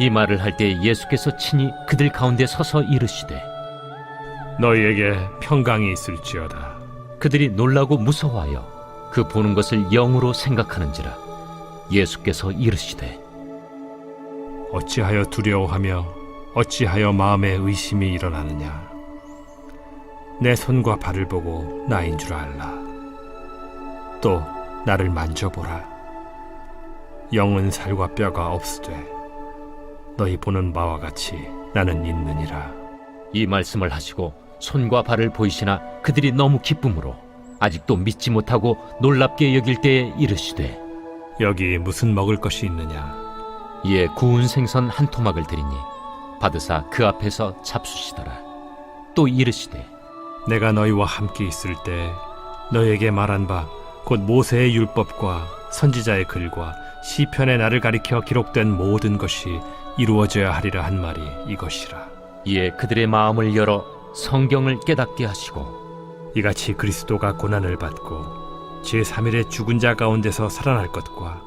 이 말을 할 때 예수께서 친히 그들 가운데 서서 이르시되 너희에게 평강이 있을지어다. 그들이 놀라고 무서워하여 그 보는 것을 영으로 생각하는지라 예수께서 이르시되 어찌하여 두려워하며 어찌하여 마음에 의심이 일어나느냐. 내 손과 발을 보고 나인 줄 알라. 또 나를 만져보라. 영은 살과 뼈가 없으되 너희 보는 바와 같이 나는 있느니라. 이 말씀을 하시고 손과 발을 보이시나 그들이 너무 기쁨으로 아직도 믿지 못하고 놀랍게 여길 때에 이르시되 여기 무슨 먹을 것이 있느냐? 이에 구운 생선 한 토막을 드리니 받으사 그 앞에서 잡수시더라 또 이르시되 내가 너희와 함께 있을 때 너희에게 말한 바 곧 모세의 율법과 선지자의 글과 시편의 나를 가리켜 기록된 모든 것이 이루어져야 하리라 한 말이 이것이라. 이에 그들의 마음을 열어 성경을 깨닫게 하시고 이같이 그리스도가 고난을 받고 제3일에 죽은 자 가운데서 살아날 것과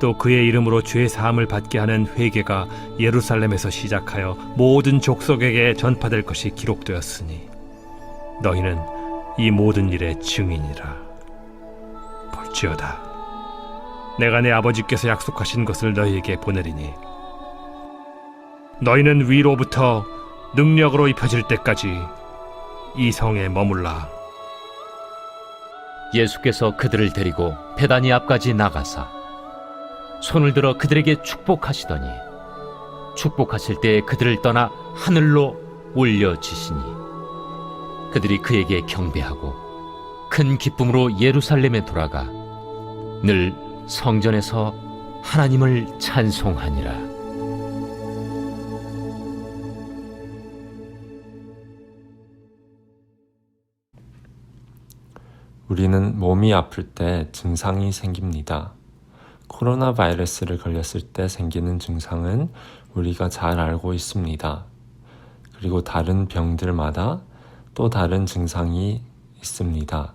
또 그의 이름으로 죄 사함을 받게 하는 회개가 예루살렘에서 시작하여 모든 족속에게 전파될 것이 기록되었으니 너희는 이 모든 일의 증인이라 볼지어다 내가 내 아버지께서 약속하신 것을 너희에게 보내리니 너희는 위로부터 능력으로 입혀질 때까지 이 성에 머물라 예수께서 그들을 데리고 베다니 앞까지 나가사 손을 들어 그들에게 축복하시더니 축복하실 때 그들을 떠나 하늘로 올려지시니 그들이 그에게 경배하고 큰 기쁨으로 예루살렘에 돌아가 늘 성전에서 하나님을 찬송하니라. 우리는 몸이 아플 때 증상이 생깁니다. 코로나 바이러스를 걸렸을 때 생기는 증상은 우리가 잘 알고 있습니다. 그리고 다른 병들마다 또 다른 증상이 있습니다.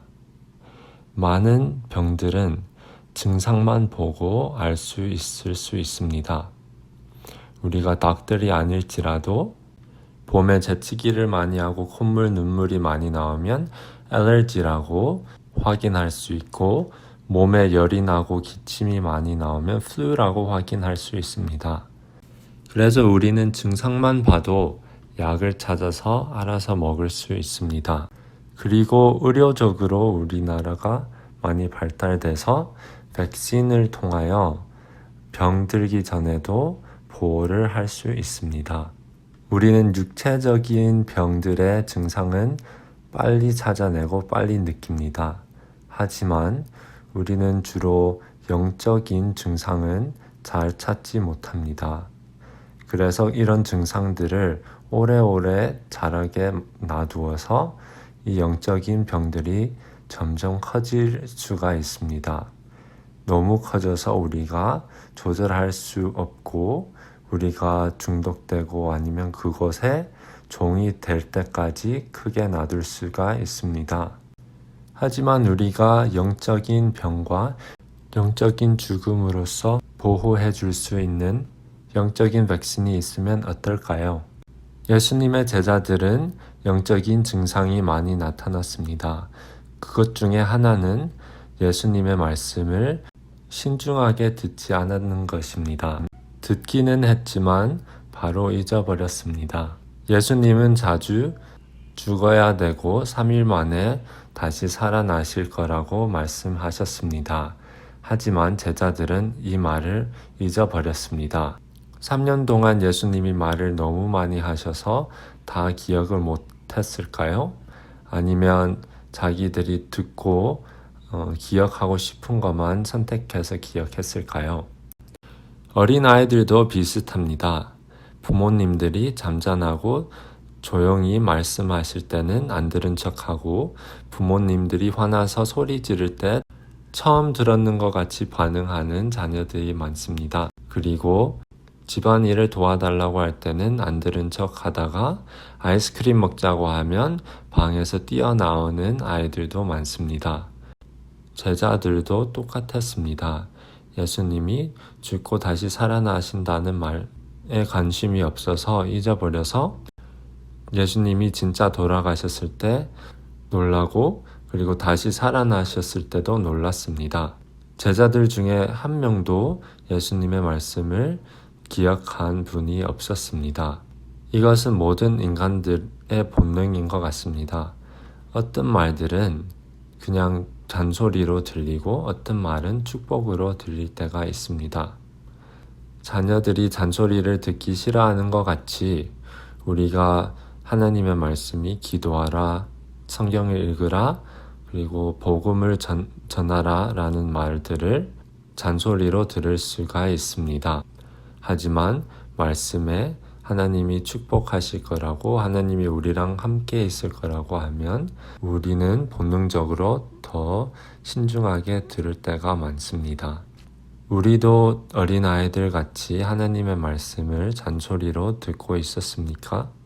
많은 병들은 증상만 보고 알 수 있을 수 있습니다. 우리가 닭들이 아닐지라도 봄에 재채기를 많이 하고 콧물, 눈물이 많이 나오면 알레르기라고 확인할 수 있고 몸에 열이 나고 기침이 많이 나오면 플루라고 확인할 수 있습니다. 그래서 우리는 증상만 봐도 약을 찾아서 알아서 먹을 수 있습니다. 그리고 의료적으로 우리나라가 많이 발달돼서 백신을 통하여 병들기 전에도 보호를 할 수 있습니다. 우리는 육체적인 병들의 증상은 빨리 찾아내고 빨리 느낍니다. 하지만 우리는 주로 영적인 증상은 잘 찾지 못합니다. 그래서 이런 증상들을 오래오래 자라게 놔두어서 이 영적인 병들이 점점 커질 수가 있습니다. 너무 커져서 우리가 조절할 수 없고 우리가 중독되고 아니면 그곳에 종이 될 때까지 크게 놔둘 수가 있습니다. 하지만 우리가 영적인 병과 영적인 죽음으로써 보호해 줄 수 있는 영적인 백신이 있으면 어떨까요? 예수님의 제자들은 영적인 증상이 많이 나타났습니다. 그것 중에 하나는 예수님의 말씀을 신중하게 듣지 않았는 것입니다. 듣기는 했지만 바로 잊어버렸습니다. 예수님은 자주 죽어야 되고 3일 만에 다시 살아나실 거라고 말씀하셨습니다. 하지만 제자들은 이 말을 잊어버렸습니다. 3년 동안 예수님이 말을 너무 많이 하셔서 다 기억을 못 했을까요? 아니면 자기들이 듣고 어, 기억하고 싶은 것만 선택해서 기억했을까요? 어린 아이들도 비슷합니다. 부모님들이 잠잠하고 조용히 말씀하실 때는 안 들은 척하고 부모님들이 화나서 소리 지를 때 처음 들었는 것 같이 반응하는 자녀들이 많습니다. 그리고 집안일을 도와달라고 할 때는 안 들은 척 하다가 아이스크림 먹자고 하면 방에서 뛰어나오는 아이들도 많습니다. 제자들도 똑같았습니다. 예수님이 죽고 다시 살아나신다는 말 예수님에 관심이 없어서 잊어버려서 예수님이 진짜 돌아가셨을 때 놀라고 그리고 다시 살아나셨을 때도 놀랐습니다. 제자들 중에 한 명도 예수님의 말씀을 기억한 분이 없었습니다. 이것은 모든 인간들의 본능인 것 같습니다. 어떤 말들은 그냥 잔소리로 들리고 어떤 말은 축복으로 들릴 때가 있습니다. 자녀들이 잔소리를 듣기 싫어하는 것 같이 우리가 하나님의 말씀이 기도하라, 성경을 읽으라, 그리고 복음을 전, 전하라 라는 말들을 잔소리로 들을 수가 있습니다. 하지만 말씀에 하나님이 축복하실 거라고 하나님이 우리랑 함께 있을 거라고 하면 우리는 본능적으로 더 신중하게 들을 때가 많습니다. 우리도 어린아이들 같이 하나님의 말씀을 잔소리로 듣고 있었습니까?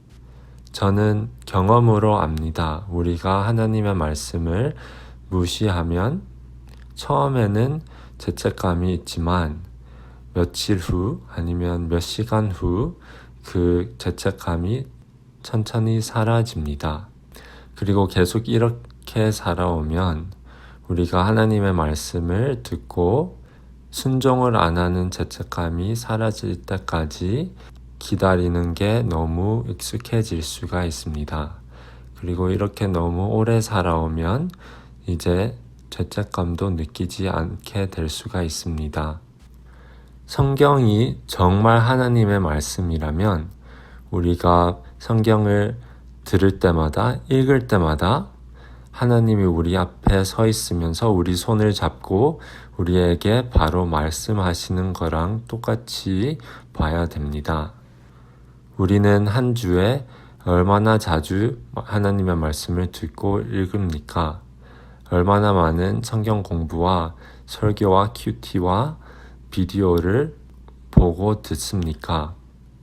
저는 경험으로 압니다. 우리가 하나님의 말씀을 무시하면 처음에는 죄책감이 있지만 며칠 후 아니면 몇 시간 후 그 죄책감이 천천히 사라집니다. 그리고 계속 이렇게 살아오면 우리가 하나님의 말씀을 듣고 순종을 안 하는 죄책감이 사라질 때까지 기다리는 게 너무 익숙해질 수가 있습니다. 그리고 이렇게 너무 오래 살아오면 이제 죄책감도 느끼지 않게 될 수가 있습니다. 성경이 정말 하나님의 말씀이라면 우리가 성경을 들을 때마다 읽을 때마다 하나님이 우리 앞에 서 있으면서 우리 손을 잡고 우리에게 바로 말씀하시는 거랑 똑같이 봐야 됩니다. 우리는 한 주에 얼마나 자주 하나님의 말씀을 듣고 읽습니까? 얼마나 많은 성경 공부와 설교와 큐티와 비디오를 보고 듣습니까?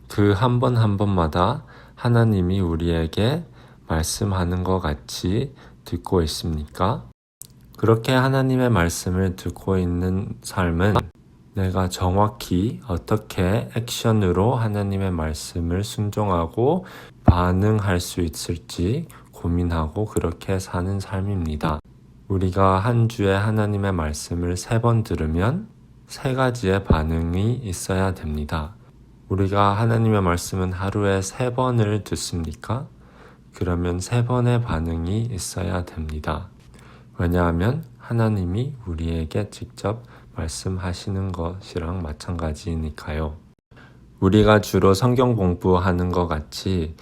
그 한 번 한 번마다 하나님이 우리에게 말씀하는 것 같이 듣고 있습니까? 그렇게 하나님의 말씀을 듣고 있는 삶은 내가 정확히 어떻게 액션으로 하나님의 말씀을 순종하고 반응할 수 있을지 고민하고 그렇게 사는 삶입니다. 우리가 한 주에 하나님의 말씀을 세 번 들으면 세 가지의 반응이 있어야 됩니다. 우리가 하나님의 말씀은 하루에 세 번을 듣습니까? 그러면 세 번의 반응이 있어야 됩니다. 왜냐하면 하나님이 우리에게 직접 말씀하시는 것이랑 마찬가지니까요. 우리가 주로 성경 공부하는 것 같이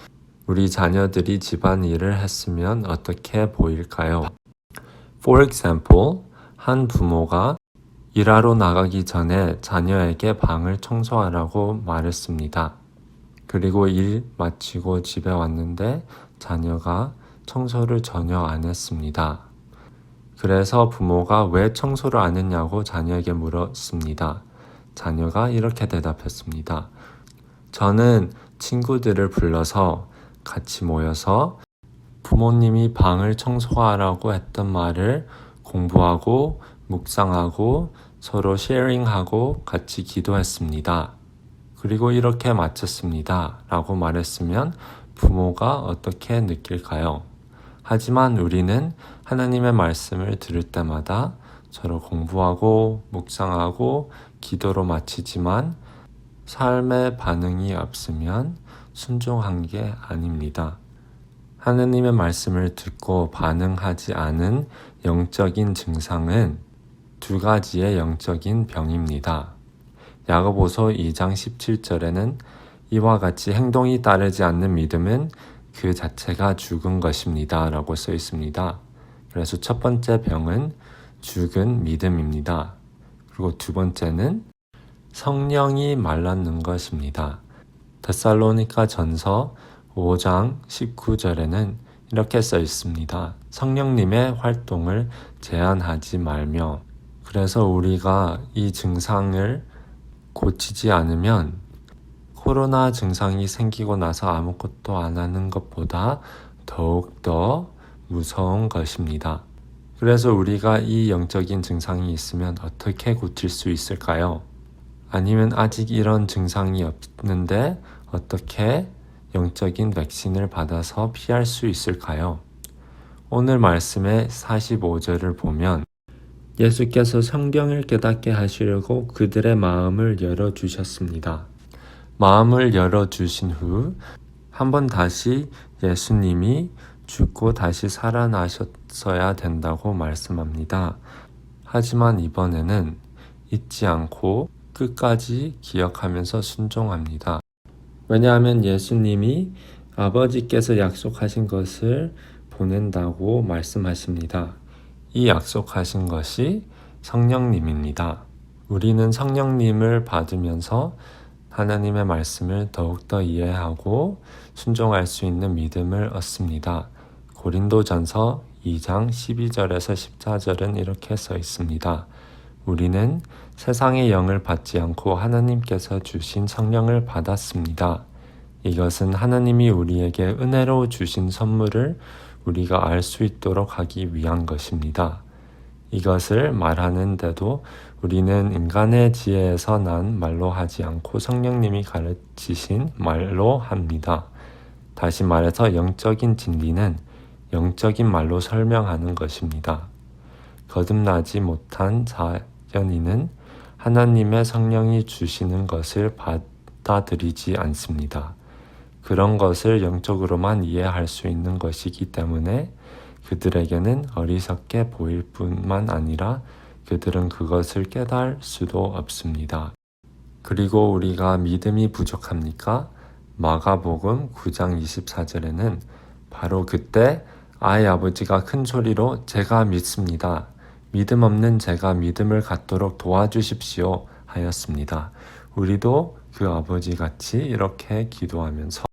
우리 자녀들이 집안 일을 했으면 어떻게 보일까요? For example, 한 부모가 일하러 나가기 전에 자녀에게 방을 청소하라고 말했습니다. 그리고 일 마치고 집에 왔는데 자녀가 청소를 전혀 안 했습니다. 그래서 부모가 왜 청소를 안 했냐고 자녀에게 물었습니다. 자녀가 이렇게 대답했습니다. 저는 친구들을 불러서 같이 모여서 부모님이 방을 청소하라고 했던 말을 공부하고 묵상하고 서로 쉐어링하고 같이 기도했습니다. 그리고 이렇게 마쳤습니다. 라고 말했으면 부모가 어떻게 느낄까요? 하지만 우리는 하나님의 말씀을 들을 때마다 서로 공부하고 묵상하고 기도로 마치지만 삶의 반응이 없으면 순종한 게 아닙니다. 하나님의 말씀을 듣고 반응하지 않은 영적인 증상은 두 가지의 영적인 병입니다. 야고보서 2장 17절에는 이와 같이 행동이 따르지 않는 믿음은 그 자체가 죽은 것입니다. 라고 써 있습니다. 그래서 첫 번째 병은 죽은 믿음입니다. 그리고 두 번째는 성령이 말랐는 것입니다. 데살로니가 전서 5장 19절에는 이렇게 써 있습니다. 성령님의 활동을 제한하지 말며 그래서 우리가 이 증상을 고치지 않으면 코로나 증상이 생기고 나서 아무것도 안 하는 것보다 더욱더 무서운 것입니다. 그래서 우리가 이 영적인 증상이 있으면 어떻게 고칠 수 있을까요? 아니면 아직 이런 증상이 없는데 어떻게 영적인 백신을 받아서 피할 수 있을까요? 오늘 말씀의 45절을 보면 예수께서 성경을 깨닫게 하시려고 그들의 마음을 열어주셨습니다. 마음을 열어주신 후 한 번 다시 예수님이 죽고 다시 살아나셨어야 된다고 말씀합니다. 하지만 이번에는 잊지 않고 끝까지 기억하면서 순종합니다. 왜냐하면 예수님이 아버지께서 약속하신 것을 보낸다고 말씀하십니다. 이 약속하신 것이 성령님입니다. 우리는 성령님을 받으면서 하나님의 말씀을 더욱더 이해하고 순종할 수 있는 믿음을 얻습니다. 고린도전서 2장 12절에서 14절은 이렇게 써 있습니다. 우리는 세상의 영을 받지 않고 하나님께서 주신 성령을 받았습니다. 이것은 하나님이 우리에게 은혜로 주신 선물을 우리가 알 수 있도록 하기 위한 것입니다. 이것을 말하는데도 우리는 인간의 지혜에서 난 말로 하지 않고 성령님이 가르치신 말로 합니다. 다시 말해서 영적인 진리는 영적인 말로 설명하는 것입니다. 거듭나지 못한 자연인은 하나님의 성령이 주시는 것을 받아들이지 않습니다. 그런 것을 영적으로만 이해할 수 있는 것이기 때문에 그들에게는 어리석게 보일 뿐만 아니라 그들은 그것을 깨달을 수도 없습니다. 그리고 우리가 믿음이 부족합니까? 마가복음 9장 24절에는 바로 그때 아이 아버지가 큰 소리로 제가 믿습니다. 믿음 없는 제가 믿음을 갖도록 도와주십시오 하였습니다. 우리도 그 아버지 같이 이렇게 기도하면서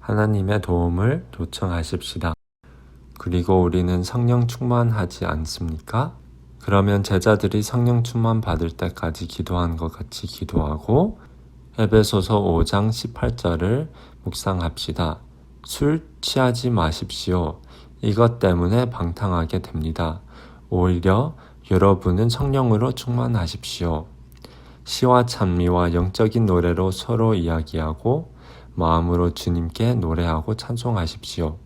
하나님의 도움을 요청하십시다. 그리고 우리는 성령 충만하지 않습니까? 그러면 제자들이 성령 충만 받을 때까지 기도한 것 같이 기도하고 에베소서 5장 18절을 묵상합시다. 술 취하지 마십시오. 이것 때문에 방탕하게 됩니다. 오히려 여러분은 성령으로 충만하십시오. 시와 찬미와 영적인 노래로 서로 이야기하고 마음으로 주님께 노래하고 찬송하십시오.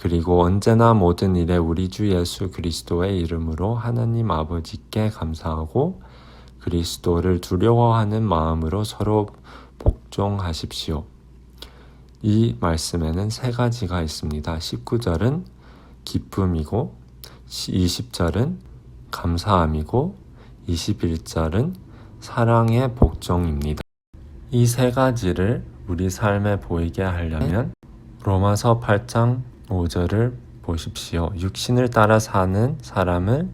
그리고 언제나 모든 일에 우리 주 예수 그리스도의 이름으로 하나님 아버지께 감사하고 그리스도를 두려워하는 마음으로 서로 복종하십시오. 이 말씀에는 세 가지가 있습니다. 19절은 기쁨이고 20절은 감사함이고 21절은 사랑의 복종입니다. 이 세 가지를 우리 삶에 보이게 하려면 로마서 8장 5절을 보십시오. 육신을 따라 사는 사람은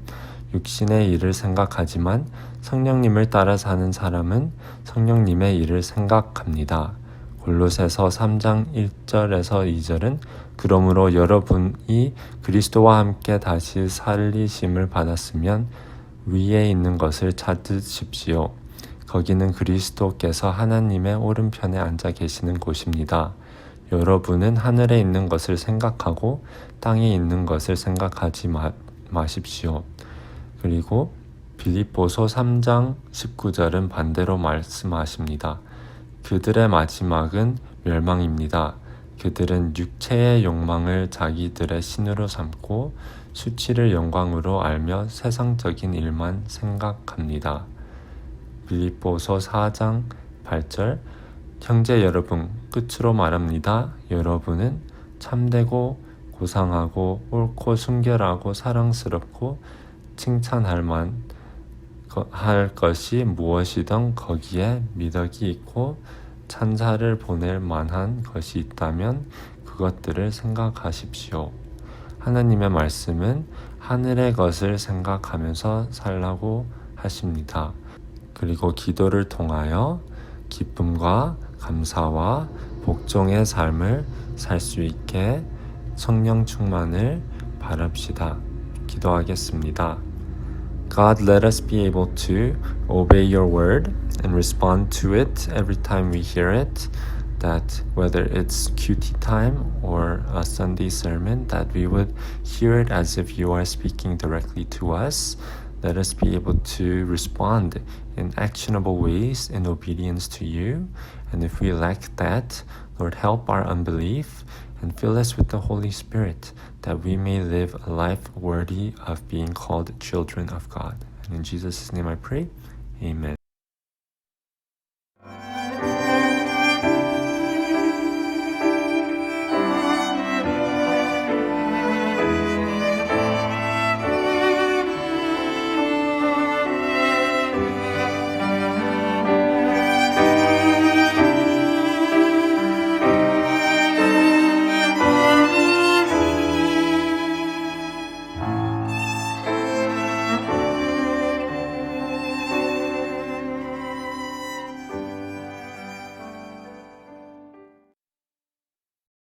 육신의 일을 생각하지만 성령님을 따라 사는 사람은 성령님의 일을 생각합니다. 골로새서 3장 1절에서 2절은 그러므로 여러분이 그리스도와 함께 다시 살리심을 받았으면 위에 있는 것을 찾으십시오. 거기는 그리스도께서 하나님의 오른편에 앉아 계시는 곳입니다. 여러분은 하늘에 있는 것을 생각하고 땅에 있는 것을 생각하지 마, 마십시오. 그리고 빌립보서 3장 19절은 반대로 말씀하십니다. 그들의 마지막은 멸망입니다. 그들은 육체의 욕망을 자기들의 신으로 삼고 수치를 영광으로 알며 세상적인 일만 생각합니다. 빌립보서 4장 8절 형제 여러분 끝으로 말합니다. 여러분은 참되고 고상하고 옳고 순결하고 사랑스럽고 칭찬할 만 할 것이 무엇이든 거기에 미덕이 있고 찬사를 보낼 만한 것이 있다면 그것들을 생각하십시오. 하나님의 말씀은 하늘의 것을 생각하면서 살라고 하십니다. 그리고 기도를 통하여 기쁨과 감사와 복종의 삶을 살 수 있게 성령 충만을 바랍시다. 기도하겠습니다. God, let us be able to obey your word and respond to it every time we hear it. That whether it's QT time or a Sunday sermon, that we would hear it as if you are speaking directly to us. Let us be able to respond in actionable ways in obedience to you. And if we lack that, Lord, help our unbelief and fill us with the Holy Spirit that we may live a life worthy of being called children of God. And in Jesus' name I pray. Amen.